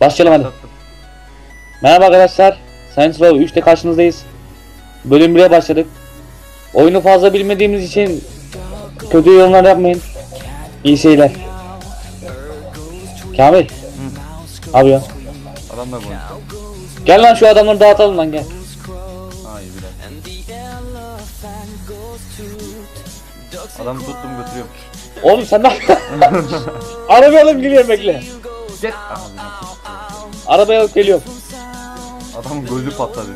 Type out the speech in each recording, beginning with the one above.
Başlayalım hadi. Merhaba arkadaşlar. Science Row 3'te karşınızdayız. Bölüm 1'e başladık. Oyunu fazla bilmediğimiz için kötü yorumlar yapmayın. İyi seyirler. Kamil. Abi ya. Adamla konuşuyor. Gel lan şu adamları dağıtalım lan gel. Ha iyi bile. Adamı tuttum götürüyorum. Oğlum sen ne yapıyorsun? Arabaya alıp geliyorum bekle. Gel. Arabaya alıp geliyorum. Adamın gözü patladı.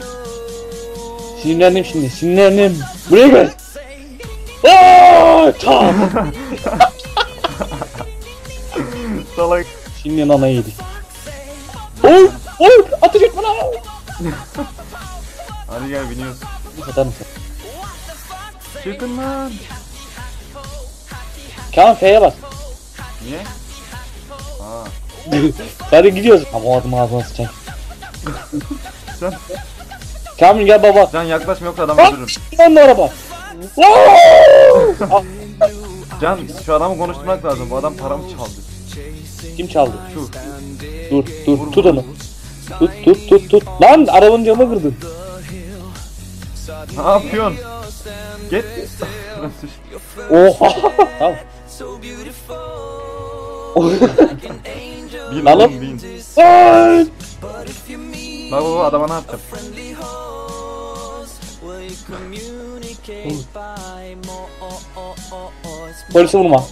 Sinirlendim şimdi sinirlendim. Buraya gel. Aa, tam. Salak. Şimdi nana yedik. Oy oy ateş etme lan. Hadi gel biniyoruz. Satar mısın? Çıkın lan. Kamil F'ye bas. Niye? Hadi gidiyoruz. Ama o adamı ağzına sıçacak. Sen. Kamil gel baba. Can yaklaşma yoksa adamı Bak öldürürüm. onun araba. Ah, Can şu adamı konuşturmak lazım. Bu adam paramı çaldı. Kim çaldı? Şu. Dur dur tut onu. Tut tut tut tut. Lan arabanın camı kırdın. Ne yapıyorsun? Git. Oha. tamam. bin Lan oğlum bin. Bak baba adama ne yapacağım? Polise vurma.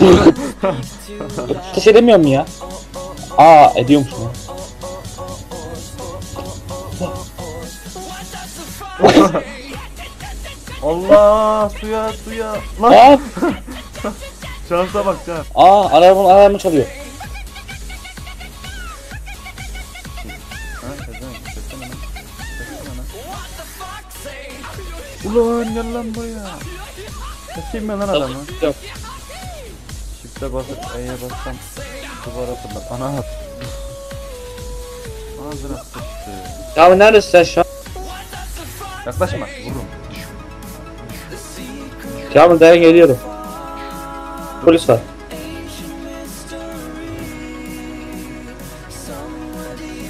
Ateş edemiyor mu ya? Aa ediyormuş mu? Allah suya suya. Lan şansa bak Can. aa arabanın alarmı çalıyor. Ulan gel lan buraya. Keseyim mi lan adamı? Yok. Shift'e basıp E'ye bassam duvara fırlat. Ana at. Ağzına sıçtı. Ya neredesin sen şu an? Yaklaşma vururum. Kamil dayan geliyorum. Polis var.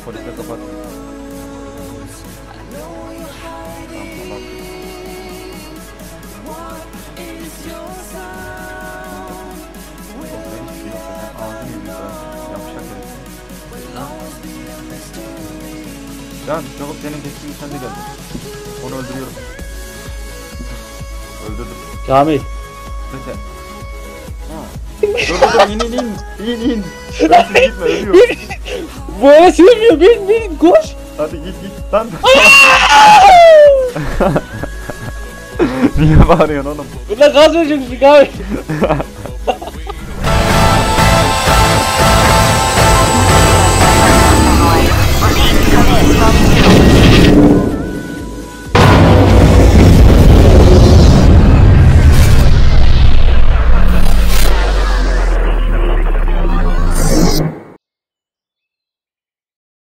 Polisler kapat. Can çabuk senin kestiğin sen de geldi. Onu öldürüyorum. Öldürdüm. Kamil. Peki. Dur dur in in in. İn in. Ölsün gitme ölüyor. Bu eve sığmıyor bin bin koş. Hadi git git lan. Niye bağırıyorsun oğlum? Bunda gaz vereceksin Kamil.